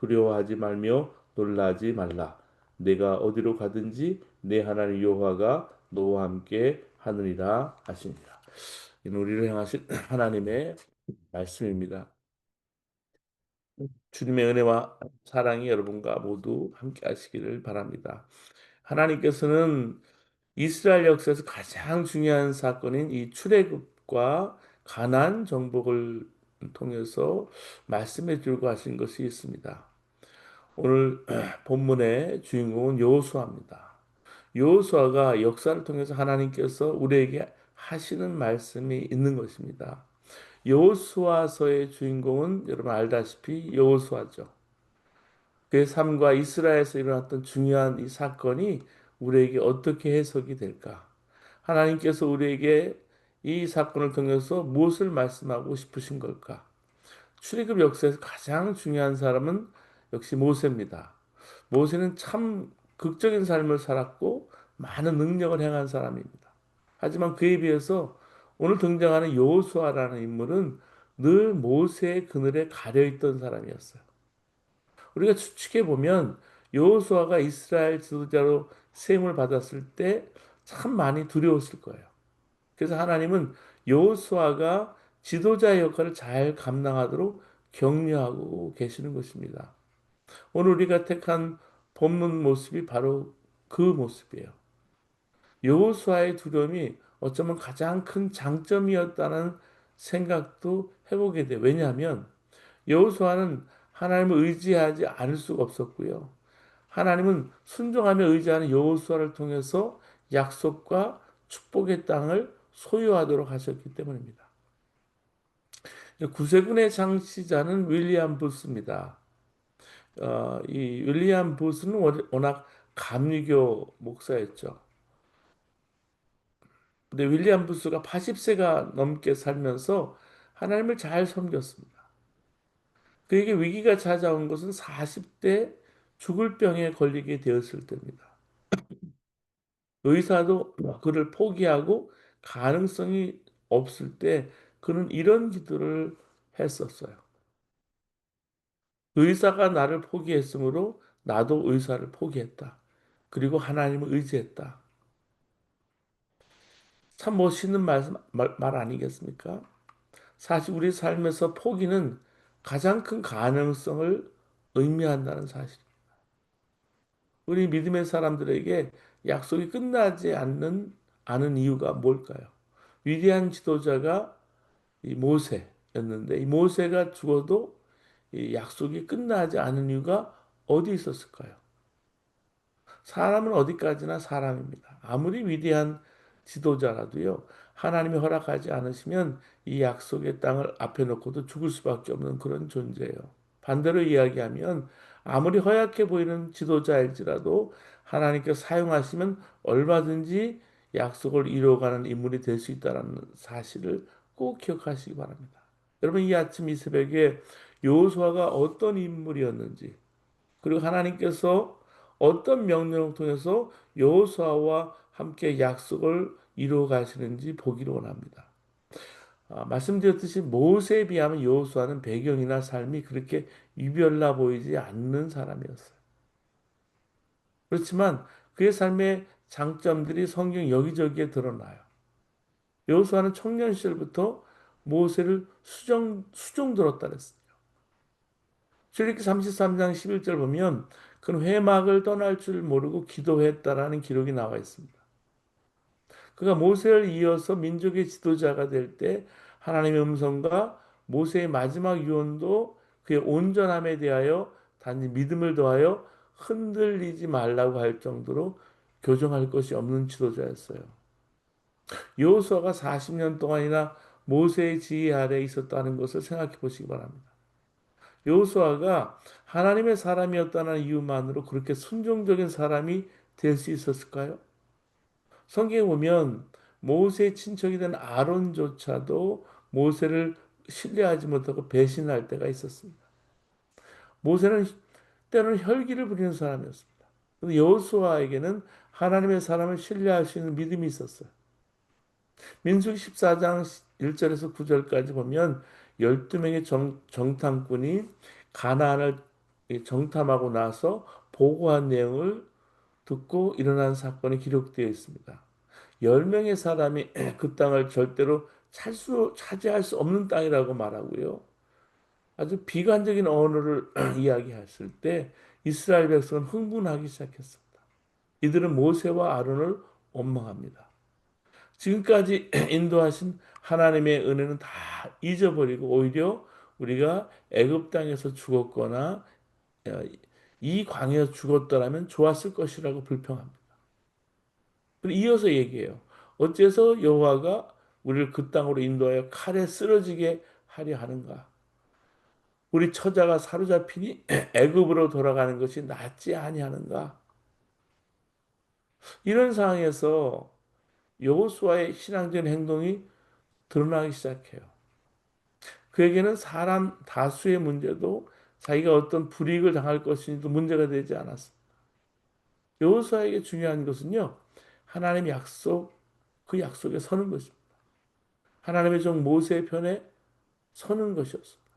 두려워하지 말며 놀라지 말라. 내가 어디로 가든지 내 하나님 여호와가 너와 함께 하느니라 하시니라. 이는 우리를 향하신 하나님의 말씀입니다. 주님의 은혜와 사랑이 여러분과 모두 함께 하시기를 바랍니다. 하나님께서는 이스라엘 역사에서 가장 중요한 사건인 이 출애굽과 가나안 정복을 통해서 말씀해 주고 하신 것이 있습니다. 오늘 본문의 주인공은 여호수아입니다. 여호수아가 역사를 통해서 하나님께서 우리에게 하시는 말씀이 있는 것입니다. 여호수아서의 주인공은 여러분 알다시피 여호수아죠. 그의 삶과 이스라엘에서 일어났던 중요한 이 사건이 우리에게 어떻게 해석이 될까? 하나님께서 우리에게 이 사건을 통해서 무엇을 말씀하고 싶으신 걸까? 출애굽 역사에서 가장 중요한 사람은 역시 모세입니다. 모세는 참 극적인 삶을 살았고 많은 능력을 행한 사람입니다. 하지만 그에 비해서 오늘 등장하는 여호수아라는 인물은 늘 모세의 그늘에 가려 있던 사람이었어요. 우리가 추측해 보면 여호수아가 이스라엘 지도자로 세움을 받았을 때 참 많이 두려웠을 거예요. 그래서 하나님은 여호수아가 지도자의 역할을 잘 감당하도록 격려하고 계시는 것입니다. 오늘 우리가 택한 본문 모습이 바로 그 모습이에요. 여호수아의 두려움이 어쩌면 가장 큰 장점이었다는 생각도 해보게 돼요. 왜냐하면 여호수아는 하나님을 의지하지 않을 수가 없었고요. 하나님은 순종하며 의지하는 여호수아를 통해서 약속과 축복의 땅을 소유하도록 하셨기 때문입니다. 구세군의 장시자는 윌리엄 부스입니다. 어, 이 윌리엄 부스는 워낙 감리교 목사였죠. 근데 윌리엄 부스가 80세가 넘게 살면서 하나님을 잘 섬겼습니다. 그에게 위기가 찾아온 것은 40대 죽을 병에 걸리게 되었을 때입니다. 의사도 그를 포기하고 가능성이 없을 때 그는 이런 기도를 했었어요. 의사가 나를 포기했으므로 나도 의사를 포기했다. 그리고 하나님을 의지했다. 참 멋있는 말, 말, 말 아니겠습니까? 사실 우리 삶에서 포기는 가장 큰 가능성을 의미한다는 사실입니다. 우리 믿음의 사람들에게 약속이 끝나지 않는 않은 이유가 뭘까요? 위대한 지도자가 이 모세였는데 이 모세가 죽어도 이 약속이 끝나지 않은 이유가 어디 있었을까요? 사람은 어디까지나 사람입니다. 아무리 위대한 지도자라도요. 하나님이 허락하지 않으시면 이 약속의 땅을 앞에 놓고도 죽을 수밖에 없는 그런 존재예요. 반대로 이야기하면 아무리 허약해 보이는 지도자일지라도 하나님께 사용하시면 얼마든지 약속을 이루어가는 인물이 될 수 있다는 사실을 꼭 기억하시기 바랍니다. 여러분 이 아침 이 새벽에 여호수아가 어떤 인물이었는지 그리고 하나님께서 어떤 명령을 통해서 여호수아와 함께 약속을 이루어 가시는지 보기를 원합니다. 아, 말씀드렸듯이 모세에 비하면 여호수아는 배경이나 삶이 그렇게 유별나 보이지 않는 사람이었어요. 그렇지만 그의 삶의 장점들이 성경 여기저기에 드러나요. 여호수아는 청년 시절부터 모세를 수정 수종 들었다 그랬어요. 출애굽기 33장 11절 보면 그는 회막을 떠날 줄 모르고 기도했다라는 기록이 나와 있습니다. 그가 모세를 이어서 민족의 지도자가 될 때 하나님의 음성과 모세의 마지막 유언도 그의 온전함에 대하여 단지 믿음을 더하여 흔들리지 말라고 할 정도로 교정할 것이 없는 지도자였어요. 여호수아가 40년 동안이나 모세의 지휘 아래 있었다는 것을 생각해 보시기 바랍니다. 여호수아가 하나님의 사람이었다는 이유만으로 그렇게 순종적인 사람이 될 수 있었을까요? 성경에 보면 모세의 친척이 된 아론조차도 모세를 신뢰하지 못하고 배신할 때가 있었습니다. 모세는 때로는 혈기를 부리는 사람이었습니다. 근데 여호수아에게는 하나님의 사람을 신뢰할 수 있는 믿음이 있었어요. 민수기 14장 1절에서 9절까지 보면 12명의 정, 정탐꾼이 가나안을 정탐하고 나서 보고한 내용을 듣고 일어난 사건이 기록되어 있습니다. 10명의 사람이 그 땅을 절대로 찰수, 차지할 수 없는 땅이라고 말하고요. 아주 비관적인 언어를 이야기했을 때 이스라엘 백성은 흥분하기 시작했습니다. 이들은 모세와 아론을 원망합니다. 지금까지 인도하신 하나님의 은혜는 다 잊어버리고 오히려 우리가 애굽 땅에서 죽었거나 어, 이 광야에서 죽었더라면 좋았을 것이라고 불평합니다. 이어서 얘기해요. 어째서 여호와가 우리를 그 땅으로 인도하여 칼에 쓰러지게 하려 하는가? 우리 처자가 사로잡히니 애굽으로 돌아가는 것이 낫지 아니하는가? 이런 상황에서 여호수아의 신앙적인 행동이 드러나기 시작해요. 그에게는 사람 다수의 문제도 자기가 어떤 불이익을 당할 것인지도 문제가 되지 않았습니다. 여호수아에게 중요한 것은요. 하나님의 약속, 그 약속에 서는 것입니다. 하나님의 종 모세의 편에 서는 것이었습니다.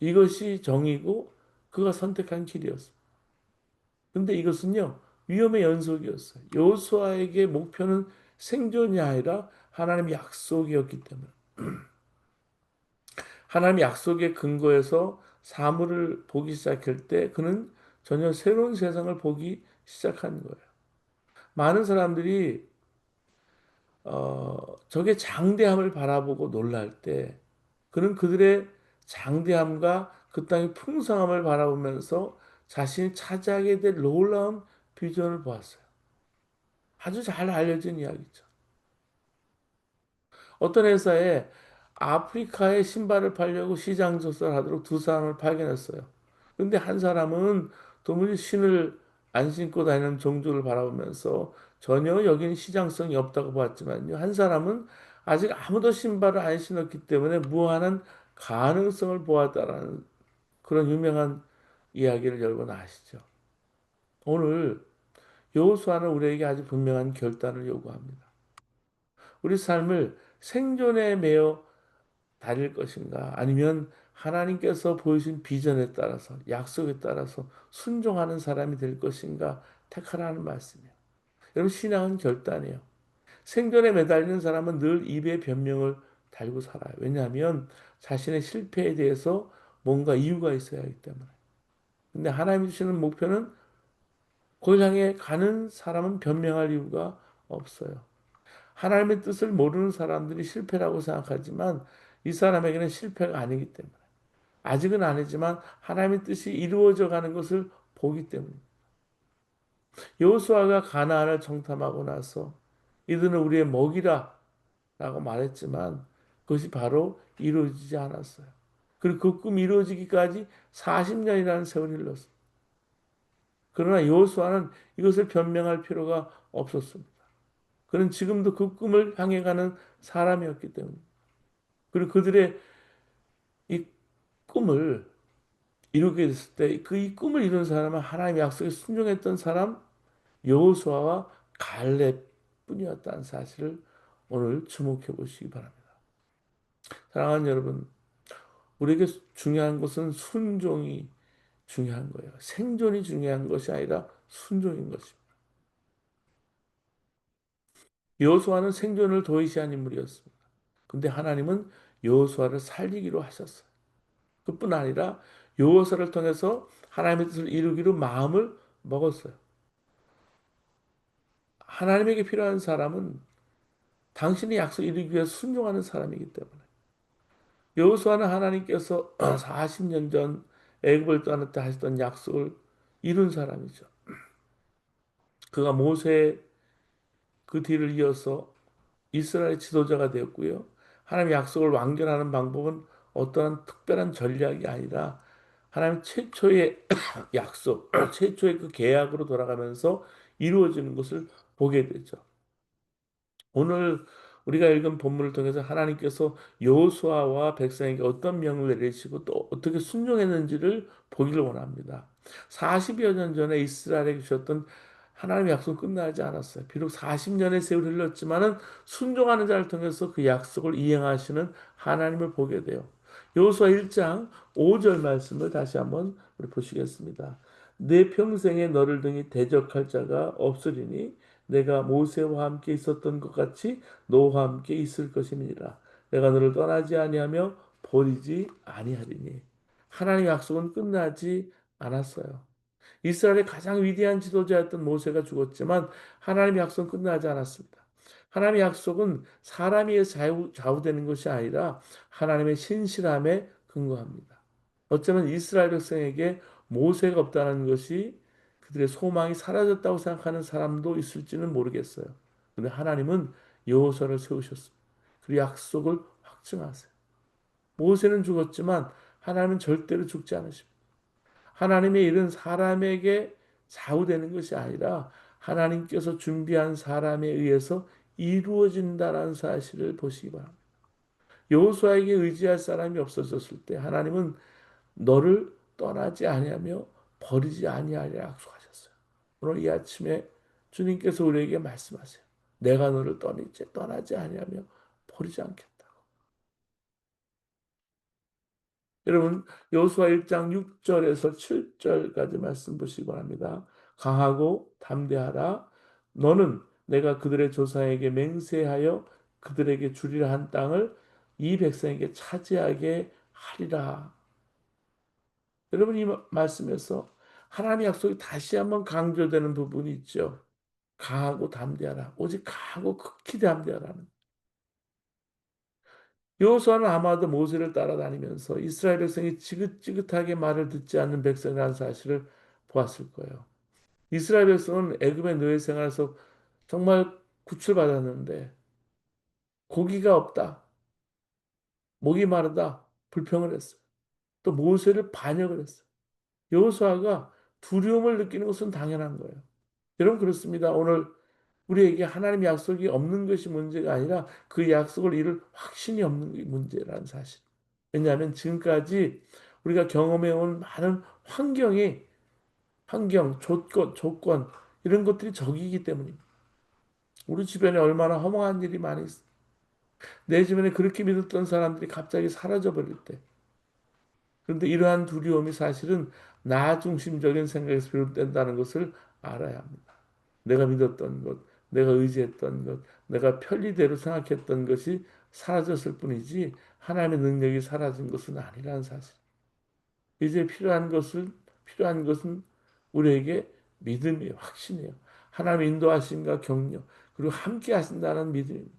이것이 정이고 그가 선택한 길이었습니다. 근데 이것은요. 위험의 연속이었어요. 여호수아에게 목표는 생존이 아니라 하나님의 약속이었기 때문에 하나님의 약속의 근거에서 사물을 보기 시작할 때 그는 전혀 새로운 세상을 보기 시작하는 거예요. 많은 사람들이 어, 적의 장대함을 바라보고 놀랄 때 그는 그들의 장대함과 그 땅의 풍성함을 바라보면서 자신이 차지하게 될 놀라운 비전을 보았어요. 아주 잘 알려진 이야기죠. 어떤 회사에 아프리카에 신발을 팔려고 시장 조사를 하도록 두 사람을 발견했어요. 근데 한 사람은 도무지 신을 안 신고 다니는 종주를 바라보면서 전혀 여기는 시장성이 없다고 봤지만요. 한 사람은 아직 아무도 신발을 안 신었기 때문에 무한한 가능성을 보았다라는 그런 유명한 이야기를 여러분 아시죠? 오늘 여호수아는 우리에게 아주 분명한 결단을 요구합니다. 우리 삶을 생존에 매여 달릴 것인가 아니면 하나님께서 보여준 비전에 따라서 약속에 따라서 순종하는 사람이 될 것인가 택하라는 말씀이에요. 여러분 신앙은 결단이에요. 생존에 매달리는 사람은 늘 입에 변명을 달고 살아요. 왜냐하면 자신의 실패에 대해서 뭔가 이유가 있어야 하기 때문에. 근데 하나님이 주시는 목표는 향해 가는 사람은 변명할 이유가 없어요. 하나님의 뜻을 모르는 사람들이 실패라고 생각하지만 이 사람에게는 실패가 아니기 때문에. 아직은 아니지만 하나님의 뜻이 이루어져 가는 것을 보기 때문입니다. 여호수아가 가나안을 정탐하고 나서 이들은 우리의 먹이라 라고 말했지만 그것이 바로 이루어지지 않았어요. 그리고 그 꿈이 이루어지기까지 40년이라는 세월이 흘렀습니다. 그러나 여호수아는 이것을 변명할 필요가 없었습니다. 그는 지금도 그 꿈을 향해 가는 사람이었기 때문입니다. 그리고 그들의 이 꿈을 이루게 됐을 때 그 이 꿈을 이룬 사람은 하나님의 약속에 순종했던 사람 여호수아와 갈렙뿐이었다는 사실을 오늘 주목해 보시기 바랍니다. 사랑하는 여러분, 우리에게 중요한 것은 순종이 중요한 거예요. 생존이 중요한 것이 아니라 순종인 것입니다. 여호수아는 생존을 도외시한 인물이었습니다. 근데 하나님은 여호수아를 살리기로 하셨어요. 그뿐 아니라 여호수아를 통해서 하나님의 뜻을 이루기로 마음을 먹었어요. 하나님에게 필요한 사람은 당신의 약속 이루기 위해 순종하는 사람이기 때문에 여호수아는 하나님께서 40년 전 애굽을 때 하셨던 약속을 이룬 사람이죠. 그가 모세 그 뒤를 이어서 이스라엘 지도자가 되었고요. 하나님의 약속을 완결하는 방법은 어떠한 특별한 전략이 아니라 하나님 최초의 약속, 최초의 그 계약으로 돌아가면서 이루어지는 것을 보게 되죠. 오늘 우리가 읽은 본문을 통해서 하나님께서 여호수아와 백성에게 어떤 명령을 내리시고 또 어떻게 순종했는지를 보기를 원합니다. 40여 년 전에 이스라엘에 주셨던 하나님의 약속은 끝나지 않았어요. 비록 40년의 세월이 흘렀지만은 순종하는 자를 통해서 그 약속을 이행하시는 하나님을 보게 돼요. 여호수아 1장 5절 말씀을 다시 한번 우리 보시겠습니다. 내 평생에 너를 등이 대적할 자가 없으리니 내가 모세와 함께 있었던 것 같이 너와 함께 있을 것임이니라. 내가 너를 떠나지 아니하며 버리지 아니하리니. 하나님의 약속은 끝나지 않았어요. 이스라엘의 가장 위대한 지도자였던 모세가 죽었지만 하나님의 약속은 끝나지 않았습니다. 하나님의 약속은 사람에 좌우, 좌우되는 것이 아니라 하나님의 신실함에 근거합니다. 어쩌면 이스라엘 백성에게 모세가 없다는 것이 그들의 소망이 사라졌다고 생각하는 사람도 있을지는 모르겠어요. 근데 하나님은 여호수아를 세우셨습니다. 그 약속을 확증하세요. 모세는 죽었지만 하나님은 절대로 죽지 않으십니다. 하나님의 일은 사람에게 좌우되는 것이 아니라 하나님께서 준비한 사람에 의해서 이루어진다는 사실을 보시기 바랍니다. 여호수아에게 의지할 사람이 없어졌을 때 하나님은 너를 떠나지 아니하며 버리지 아니하리라 약속하셨어요. 오늘 이 아침에 주님께서 우리에게 말씀하세요. 내가 너를 떠나지 떠나지 아니하며 버리지 않겠다고. 여러분 여호수아 1장 6절에서 7절까지 말씀 보시기 바랍니다. 강하고 담대하라. 너는 내가 그들의 조상에게 맹세하여 그들에게 주리라 한 땅을 이 백성에게 차지하게 하리라. 여러분 이 말씀에서 하나님의 약속이 다시 한번 강조되는 부분이 있죠. 강하고 담대하라. 오직 강하고 극히 담대하라는. 여호수아는 아마도 모세를 따라다니면서 이스라엘 백성이 지긋지긋하게 말을 듣지 않는 백성이라는 사실을 보았을 거예요. 이스라엘 백성은 애굽의 노예 생활에서 정말 구출받았는데 고기가 없다. 목이 마르다. 불평을 했어요. 또 모세를 반역을 했어요. 여호수아가 두려움을 느끼는 것은 당연한 거예요. 여러분 그렇습니다. 오늘 우리에게 하나님 약속이 없는 것이 문제가 아니라 그 약속을 이룰 확신이 없는 게 문제라는 사실. 왜냐하면 지금까지 우리가 경험해 온 많은 환경이 환경, 조건, 조건 이런 것들이 적이기 때문입니다. 우리 주변에 얼마나 허망한 일이 많이 있어. 내 주변에 그렇게 믿었던 사람들이 갑자기 사라져 버릴 때. 그런데 이러한 두려움이 사실은 나 중심적인 생각에서 비롯된다는 것을 알아야 합니다. 내가 믿었던 것, 내가 의지했던 것, 내가 편리대로 생각했던 것이 사라졌을 뿐이지 하나님의 능력이 사라진 것은 아니라는 사실. 이제 필요한 것을 필요한 것은 우리에게 믿음이에요, 확신이에요. 하나님 인도하심과 격려 그리고 함께 하신다는 믿음입니다.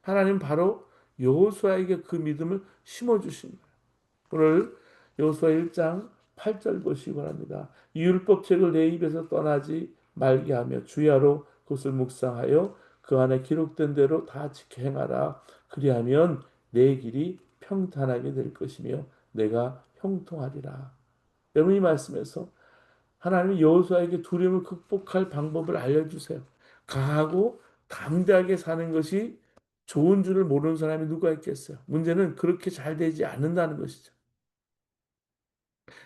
하나님 바로 여호수아에게 그 믿음을 심어 주신 거예요. 오늘 여호수아 1장 8절 보시기 바랍니다. 율법책을 내 입에서 떠나지 말게 하며 주야로 그것을 묵상하여 그 안에 기록된 대로 다 지켜 행하라. 그리하면 내 길이 평탄하게 될 것이며 내가 형통하리라. 여러분 이 말씀에서 하나님이 여호수아에게 두려움을 극복할 방법을 알려주세요. 강하고 담대하게 사는 것이 좋은 줄을 모르는 사람이 누가 있겠어요? 문제는 그렇게 잘 되지 않는다는 것이죠.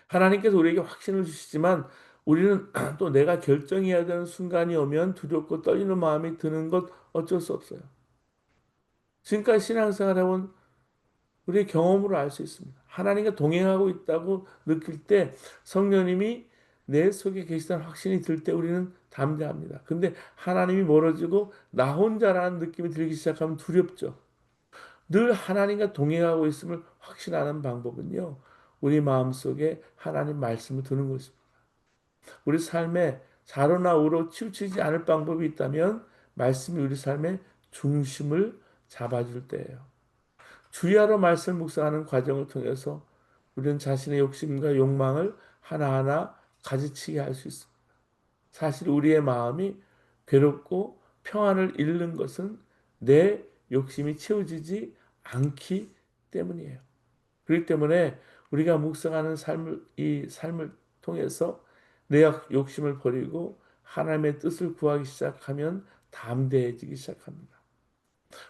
하나님께서 우리에게 확신을 주시지만 우리는 또 내가 결정해야 되는 순간이 오면 두렵고 떨리는 마음이 드는 것 어쩔 수 없어요. 지금까지 신앙생활 해온 우리의 경험으로 알 수 있습니다. 하나님과 동행하고 있다고 느낄 때 성령님이 내 속에 계시다는 확신이 들 때 우리는 담대합니다. 근데 하나님이 멀어지고 나 혼자라는 느낌이 들기 시작하면 두렵죠. 늘 하나님과 동행하고 있음을 확신하는 방법은요. 우리 마음속에 하나님 말씀을 두는 것입니다. 우리 삶에 좌로나 우로 치우치지 않을 방법이 있다면 말씀이 우리 삶의 중심을 잡아줄 때예요. 주야로 말씀 묵상하는 과정을 통해서 우리는 자신의 욕심과 욕망을 하나하나 가지치게 할 수 있습니다. 사실 우리의 마음이 괴롭고 평안을 잃는 것은 내 욕심이 채워지지 않기 때문이에요. 그렇기 때문에 우리가 묵상하는 삶을 이 삶을 통해서 내 욕심을 버리고 하나님의 뜻을 구하기 시작하면 담대해지기 시작합니다.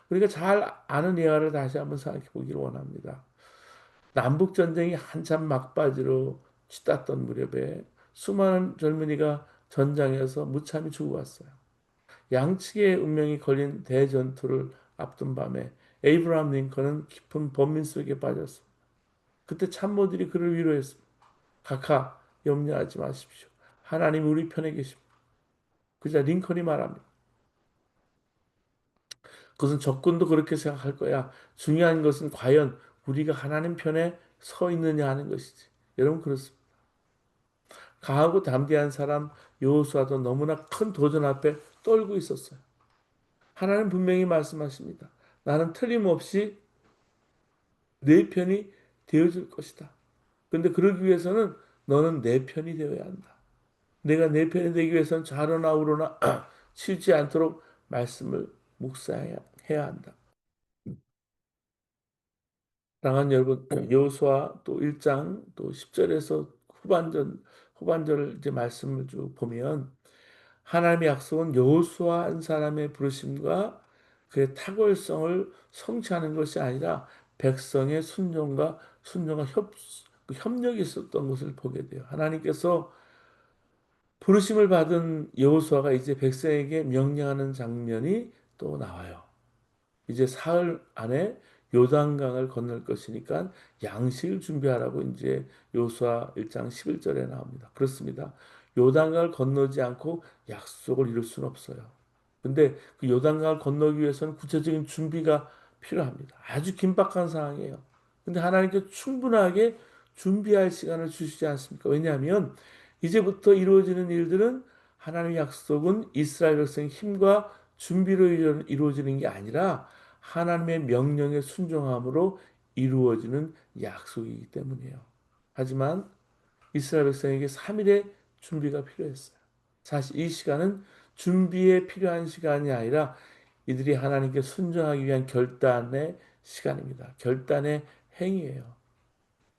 우리가 잘 아는 예화를 다시 한번 생각해 보기를 원합니다. 남북 전쟁이 한참 막바지로 치닫던 무렵에 수많은 젊은이가 전장에서 무참히 죽어갔어요. 양측의 운명이 걸린 대전투를 앞둔 밤에 에이브라함 링컨은 깊은 번민 속에 빠졌습니다. 그때 참모들이 그를 위로했습니다. 각하 염려하지 마십시오. 하나님 우리 편에 계십니다. 그자 링컨이 말합니다. 그것은 적군도 그렇게 생각할 거야. 중요한 것은 과연 우리가 하나님 편에 서 있느냐 하는 것이지. 여러분 그렇습니다. 강하고 담대한 사람 여호수아도 너무나 큰 도전 앞에 떨고 있었어요. 하나님 분명히 말씀하십니다. 나는 틀림없이 내 편이 되어줄 것이다. 근데 그러기 위해서는 너는 내 편이 되어야 한다. 내가 내 편이 되기 위해서는 좌로나 우로나 치지 않도록 말씀을 묵상해야 한다. 사랑하는 여러분, 여호수아 또 1장 또 10절에서 후반전 후반절을 이제 말씀을 쭉 보면 하나님의 약속은 여호수아 한 사람의 부르심과 그의 탁월성을 성취하는 것이 아니라 백성의 순종과 순종과 협, 그 협력이 있었던 것을 보게 돼요. 하나님께서 부르심을 받은 여호수아가 이제 백성에게 명령하는 장면이 또 나와요. 이제 사흘 안에 요단강을 건널 것이니까 양식을 준비하라고 이제 요수아 1장 11절에 나옵니다. 그렇습니다. 요단강을 건너지 않고 약속을 이룰 수는 없어요. 근데 그 요단강을 건너기 위해서는 구체적인 준비가 필요합니다. 아주 긴박한 상황이에요. 근데 하나님께 충분하게 준비할 시간을 주시지 않습니까? 왜냐하면 이제부터 이루어지는 일들은 하나님의 약속은 이스라엘 백성의 힘과 준비로 이루어지는 게 아니라 하나님의 명령에 순종함으로 이루어지는 약속이기 때문이에요. 하지만 이스라엘 백성에게 3일의 준비가 필요했어요. 사실 이 시간은 준비에 필요한 시간이 아니라 이들이 하나님께 순종하기 위한 결단의 시간입니다. 결단의 행위예요.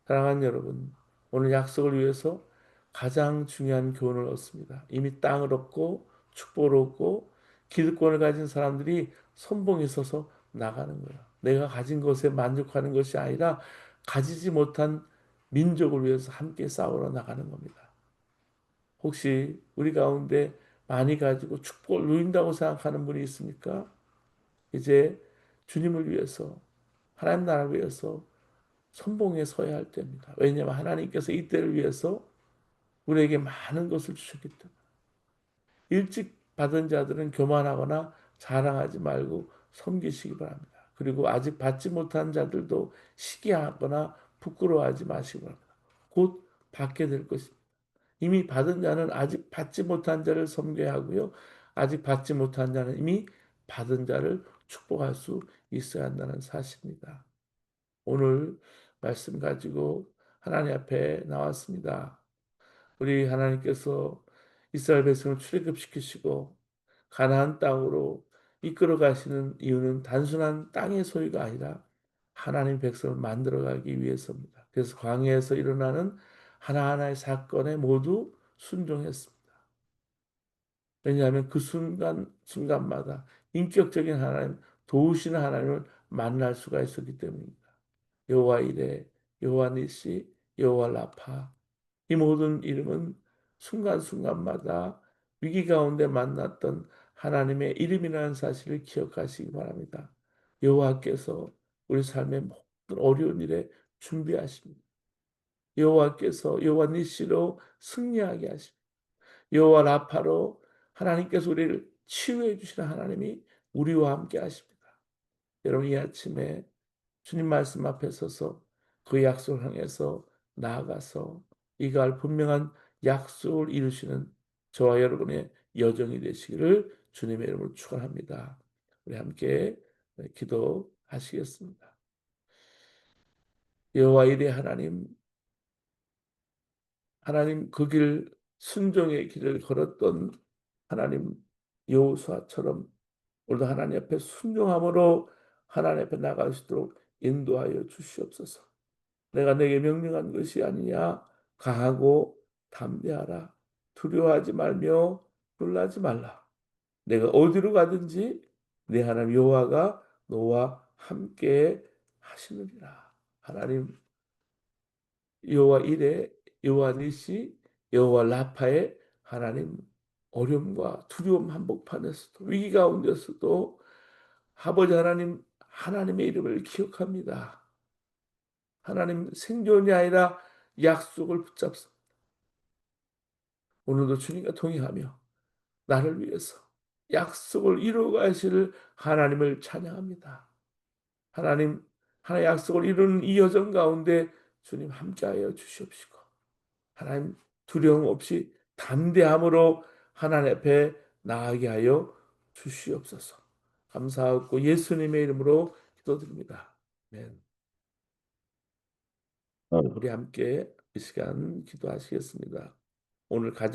사랑하는 여러분, 오늘 약속을 위해서 가장 중요한 교훈을 얻습니다. 이미 땅을 얻고 축복을 얻고 기득권을 가진 사람들이 선봉에 서서 나가는 거예요. 내가 가진 것에 만족하는 것이 아니라 가지지 못한 민족을 위해서 함께 싸우러 나가는 겁니다. 혹시 우리 가운데 많이 가지고 축복을 누린다고 생각하는 분이 있습니까? 이제 주님을 위해서 하나님 나라를 위해서 선봉에 서야 할 때입니다. 왜냐하면 하나님께서 이 때를 위해서 우리에게 많은 것을 주셨기 때문에 일찍 받은 자들은 교만하거나 자랑하지 말고 섬기시기 바랍니다. 그리고 아직 받지 못한 자들도 시기하거나 부끄러워하지 마시기 바랍니다. 곧 받게 될 것입니다. 이미 받은 자는 아직 받지 못한 자를 섬겨야 하고요. 아직 받지 못한 자는 이미 받은 자를 축복할 수 있어야 한다는 사실입니다. 오늘 말씀 가지고 하나님 앞에 나왔습니다. 우리 하나님께서 이스라엘 백성을 출애굽시키시고 가나안 땅으로 이끌어 가시는 이유는 단순한 땅의 소유가 아니라 하나님 백성을 만들어 가기 위해서입니다. 그래서 광야에서 일어나는 하나하나의 사건에 모두 순종했습니다. 왜냐하면 그 순간 순간마다 인격적인 하나님, 도우시는 하나님을 만날 수가 있었기 때문입니다. 여호와 이레, 여호와 니시, 여호와 라파 이 모든 이름은 순간순간마다 위기 가운데 만났던 하나님의 이름이라는 사실을 기억하시기 바랍니다. 여호와께서 우리 삶의 모든 어려운 일에 준비하십니다. 여호와께서 여호와 니시로 승리하게 하십니다. 여호와 라파로 하나님께서 우리를 치유해 주시는 하나님이 우리와 함께 하십니다. 여러분 이 아침에 주님 말씀 앞에 서서 그 약속을 향해서 나아가서 이갈 분명한 약속을 이루시는 저와 여러분의 여정이 되시기를 주님의 이름으로 축원합니다. 우리 함께 기도하시겠습니다. 여호와 이레 하나님 하나님 그 길 순종의 길을 걸었던 하나님 여호수아처럼 오늘도 하나님 앞에 순종함으로 하나님 앞에 나갈 수 있도록 인도하여 주시옵소서. 내가 내게 명령한 것이 아니냐? 강하고 담대하라. 두려워하지 말며 놀라지 말라. 내가 어디로 가든지 내 하나님 여호와가 너와 함께 하시느니라. 하나님 여호와 이레 여호와 니시 여호와 라파의 하나님 어려움과 두려움 한복판에서도 위기 가운데서도 아버지 하나님 하나님의 이름을 기억합니다. 하나님 생존이 아니라 약속을 붙잡습니다. 오늘도 주님과 동행하며 나를 위해서 약속을 이루어 가실 하나님을 찬양합니다. 하나님 하나의 약속을 이루는 이 여정 가운데 주님 함께하여 주시옵시고 하나님 두려움 없이 담대함으로 하나님 앞에 나아가게 하여 주시옵소서. 감사하고 예수님의 이름으로 기도드립니다. 아멘. 우리 함께 이 시간 기도하시겠습니다. 오늘 가정